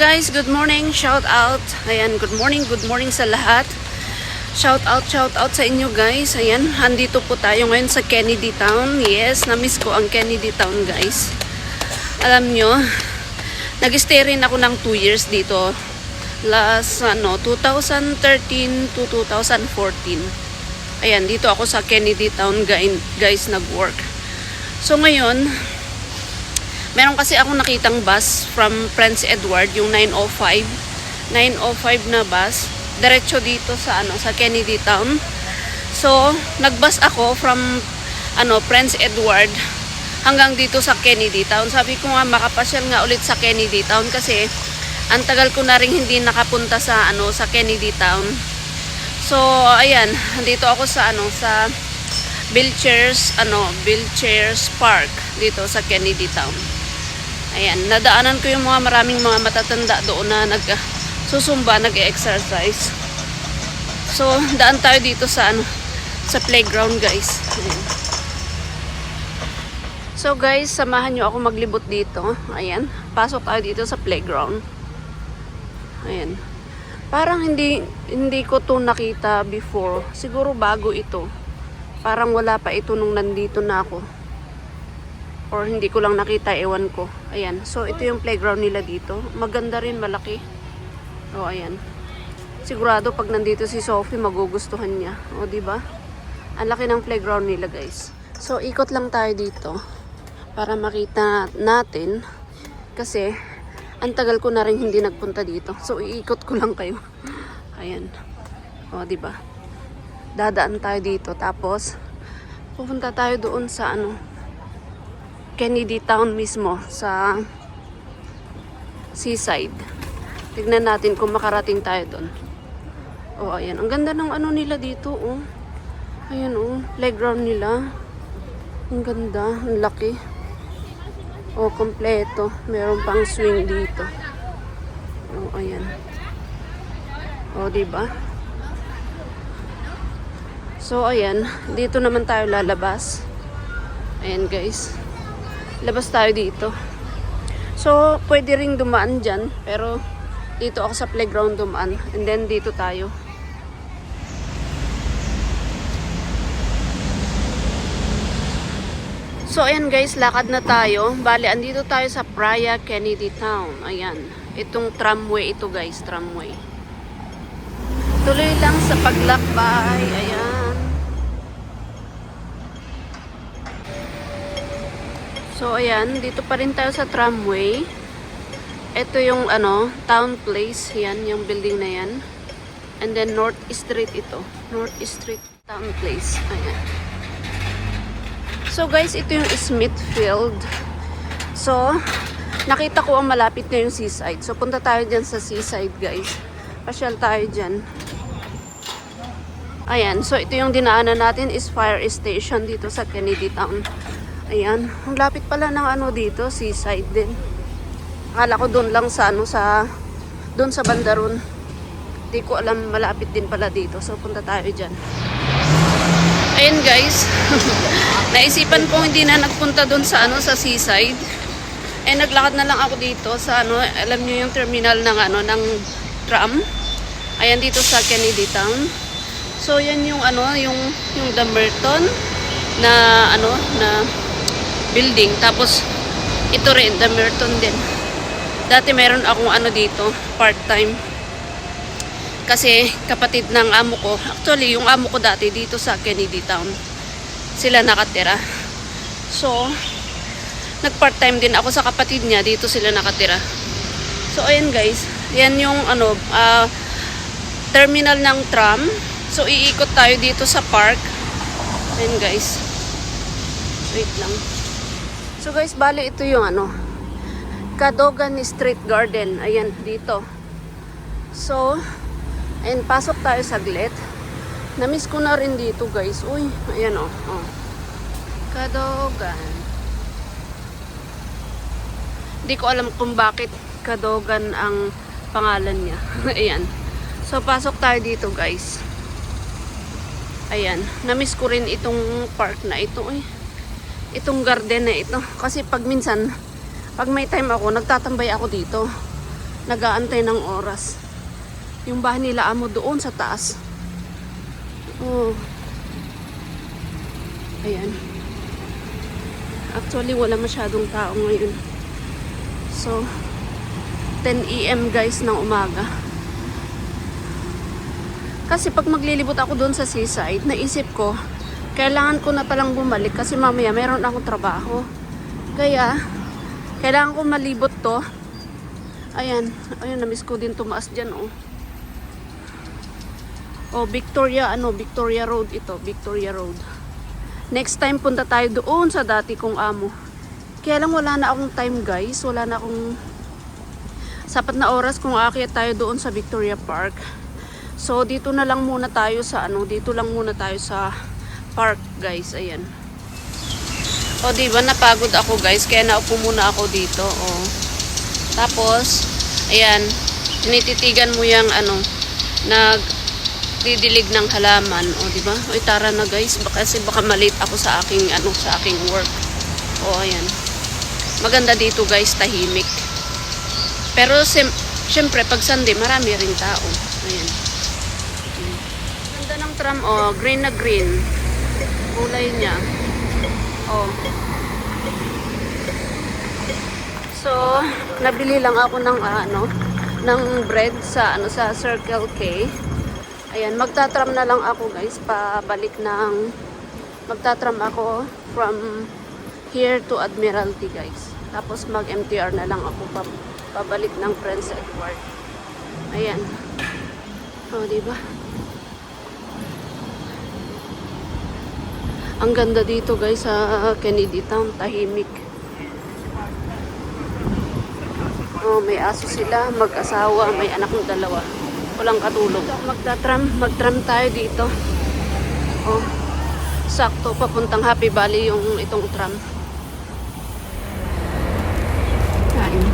Guys, good morning. Shout out. Ayan, good morning, good morning sa lahat. Shout out, shout out sa inyo guys. Ayan, andito po tayo ngayon sa Kennedy Town. Yes, na-miss ko ang Kennedy Town guys. Alam nyo, nag-stay rin ako ng 2 years dito. Last, ano, 2013 to 2014. Ayan, dito ako sa Kennedy Town guys, nag-work. So ngayon, Meron kasi akong nakitang bus from Prince Edward, yung 905. 905 na bus. Diretso dito sa ano sa Kennedy Town. So, nagbus ako from ano Prince Edward hanggang dito sa Kennedy Town. Sabi ko nga makapasyal nga ulit sa Kennedy Town kasi ang tagal ko na rin hindi nakapunta sa ano sa Kennedy Town. So, ayan, dito ako sa ano sa Bilchers, ano, Bilchers Park dito sa Kennedy Town. Ayan, nadaanan ko yung mga maraming mga matatanda doon na nag susumba, nag-exercise. So, daan tayo dito sa ano, sa playground, guys. Ayan. So, guys, samahan nyo ako maglibot dito. Ayan, pasok tayo dito sa playground. Ayan. Parang hindi hindi ko to nakita before. Siguro bago ito. Parang wala pa ito nung nandito na ako or hindi ko lang nakita, ewan ko. Ayan. So, ito yung playground nila dito. Maganda rin, malaki. O, ayan. Sigurado pag nandito si Sophie, magugustuhan niya. O, ba? Ang laki ng playground nila, guys. So, ikot lang tayo dito para makita natin kasi ang tagal ko na rin hindi nagpunta dito. So, iikot ko lang kayo. Ayan. O, di ba? Dadaan tayo dito. Tapos, pupunta tayo doon sa ano, Kennedy Town mismo sa seaside. Tignan natin kung makarating tayo doon. Oh, ayan. Ang ganda ng ano nila dito, oh. Ayan, oh. Playground nila. Ang ganda. Ang laki. Oh, kompleto. Meron pang swing dito. Oh, ayan. Oh, di ba? So, ayan. Dito naman tayo lalabas. Ayan, guys labas tayo dito. So, pwede ring dumaan dyan, pero dito ako sa playground dumaan. And then, dito tayo. So, ayan guys, lakad na tayo. Bale, andito tayo sa Praia Kennedy Town. Ayan. Itong tramway ito guys, tramway. Tuloy lang sa paglakbay. Ayan. So, ayan. Dito pa rin tayo sa tramway. Ito yung, ano, town place. Yan, yung building na yan. And then, North Street ito. North Street Town Place. Ayan. So, guys, ito yung Smithfield. So, nakita ko ang malapit na yung seaside. So, punta tayo dyan sa seaside, guys. Pasyal tayo dyan. Ayan. So, ito yung dinaanan natin is fire station dito sa Kennedy Town. Ayan. Ang lapit pala ng ano dito, seaside din. Akala ko doon lang sa ano sa doon sa Bandaron. Hindi ko alam malapit din pala dito. So punta tayo diyan. Ayan guys. Naisipan ko hindi na nagpunta doon sa ano sa seaside. Eh naglakad na lang ako dito sa ano, alam niyo yung terminal ng ano ng tram. Ayan dito sa Kennedy Town. So yan yung ano, yung yung The Merton na ano na building. Tapos, ito rin, the Merton din. Dati meron akong ano dito, part-time. Kasi kapatid ng amo ko, actually yung amo ko dati dito sa Kennedy Town. Sila nakatira. So, nag-part-time din ako sa kapatid niya, dito sila nakatira. So, ayan guys, yan yung ano, ah, terminal ng tram. So, iikot tayo dito sa park. Ayan guys. Wait lang. So guys, bali ito yung ano, Cadogan Street Garden. Ayan, dito. So, ayan, pasok tayo saglit. Namiss ko na rin dito guys. Uy, ayan o. Oh, oh. Cadogan. Hindi ko alam kung bakit Kadogan ang pangalan niya. Ayan. So, pasok tayo dito, guys. Ayan. Namiss ko rin itong park na ito, eh. Itong garden na ito. Kasi pag minsan, pag may time ako, nagtatambay ako dito. Nagaantay ng oras. Yung bahay nila amo doon sa taas. Oh. Ayan. Actually, wala masyadong tao ngayon. So, 10 a.m. guys ng umaga. Kasi pag maglilibot ako doon sa seaside, naisip ko, kailangan ko na palang bumalik kasi mamaya meron akong trabaho. Kaya, kailangan ko malibot to. Ayan, ayan, namiss ko din tumaas dyan, oh. Oh, Victoria, ano, Victoria Road ito, Victoria Road. Next time punta tayo doon sa dati kong amo. Kaya lang wala na akong time guys, wala na akong sapat na oras kung aakyat tayo doon sa Victoria Park. So dito na lang muna tayo sa ano, dito lang muna tayo sa park guys, ayan. O di ba napagod ako guys, kaya naupo muna ako dito, oh. Tapos, ayan, tinititigan mo yung ano, nag didilig ng halaman, o di ba? O tara na guys, baka kasi baka malate ako sa aking ano, sa aking work. O ayan. Maganda dito guys, tahimik. Pero sim syempre pag Sunday, marami rin tao. Ayan. Ganda ng tram, oh, green na green. Kulay niya. Oh. So, nabili lang ako ng ah, ano, ng bread sa ano sa Circle K. Ayan, magtatram na lang ako guys, pabalik ng magtatram ako from here to Admiralty guys. Tapos mag-MTR na lang ako pa, pabalik ng Prince Edward. Ayan. O, di ba? Ang ganda dito guys sa Kennedy Town, tahimik. Oh, may aso sila, mag-asawa, may anak ng dalawa. Walang katulog. Magtatram, magtram tayo dito. Oh, sakto papuntang Happy Valley yung itong tram. Kain.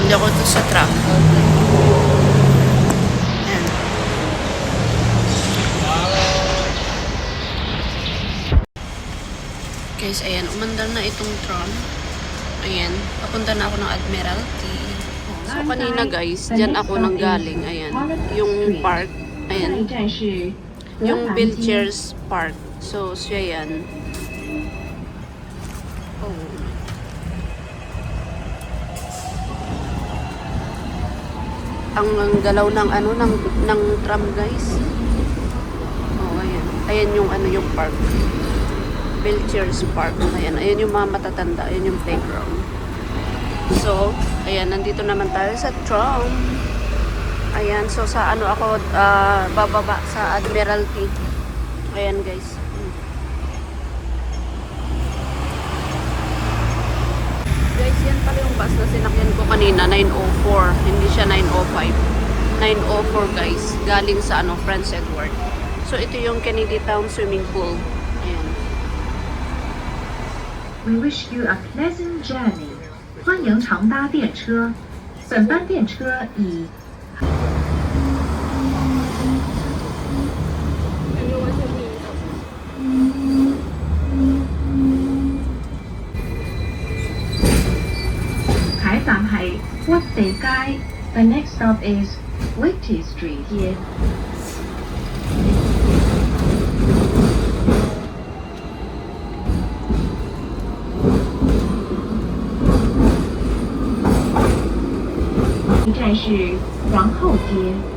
Hindi ako to sa tram. Guys, ayan, umandar na itong tram. Ayan, papunta na ako ng Admiralty. So, kanina guys, dyan ako nang galing. Ayan, yung park. Ayan, yung wheelchairs park. So, siya yan. Oh. Ang, ang galaw ng ano ng ng tram guys. Oh, ayan. Ayan yung ano yung park. Wheelchairs Park. Ayan, ayan yung mga matatanda. Ayan yung playground. So, ayan, nandito naman tayo sa tram. Ayan, so sa ano ako, ah, bababa sa Admiralty. Ayan guys. Guys, yan pala yung bus na sinakyan ko kanina, 904. Hindi siya 905. 904 guys, galing sa ano, Prince Edward. So, ito yung Kennedy Town Swimming Pool. Ayan. We wish you a pleasant journey. 欢迎长搭电车，本班电车以 Khải Phạm Hãy, Quốc Tế Cai. The next stop is Whitty Street here. 一站是皇后街。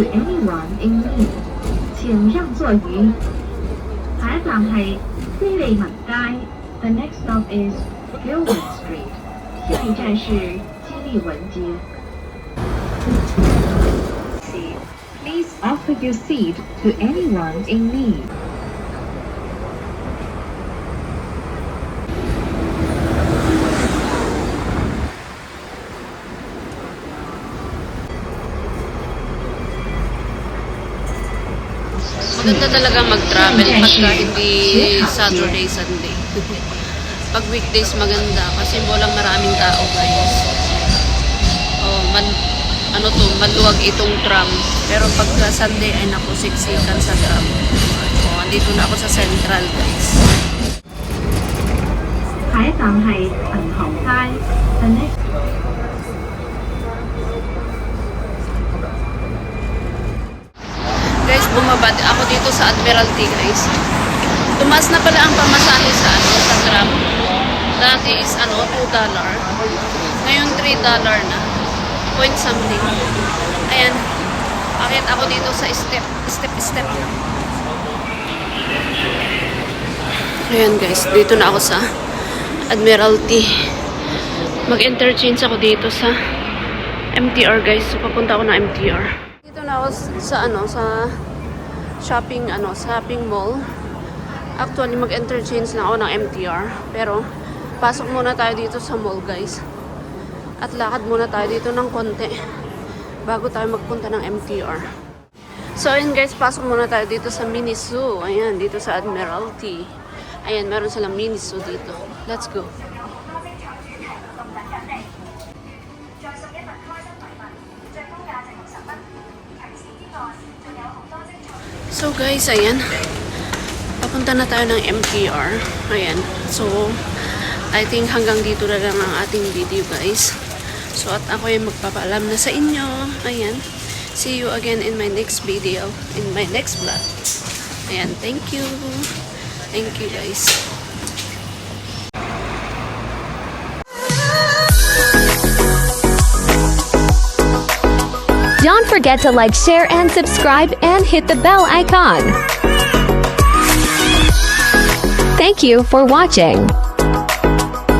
to anyone in need，请让座于下一站系菲利文街。The next stop is Gilbert Street。下一站是基利文街。Please offer your seat to anyone in need. Maganda talaga mag-travel pagka hindi Saturday, Sunday. Pag weekdays maganda kasi walang maraming tao guys. Oh, man, ano to, maluwag itong tram. Pero pagka Sunday ay naku, siksikan sa tram. Oh, andito na ako sa Central guys. 下一站系银行街。 Bumaba ako dito sa Admiralty, guys. Tumaas na pala ang pamasahe sa ano, sa tram. Dati is ano, 2 dollar. Ngayon 3 dollar na. Point something. Ayan. Akit ako dito sa step, step, step. Ayan guys, dito na ako sa Admiralty. Mag-interchange ako dito sa MTR guys. So, papunta ako ng MTR. Dito na ako s- sa ano, sa shopping, ano, shopping mall. Actually, mag-interchange lang ako ng MTR. Pero, pasok muna tayo dito sa mall, guys. At lakad muna tayo dito ng konti bago tayo magpunta ng MTR. So, ayun guys, pasok muna tayo dito sa Miniso. Ayan, dito sa Admiralty. Ayan, meron silang Miniso dito. Let's go. So guys, ayan. Papunta na tayo ng MTR. Ayan. So, I think hanggang dito na lang ang ating video guys. So, at ako ay magpapaalam na sa inyo. Ayan. See you again in my next video. In my next vlog. Ayan. Thank you. Thank you guys. Don't forget to like, share, and subscribe and hit the bell icon. Thank you for watching.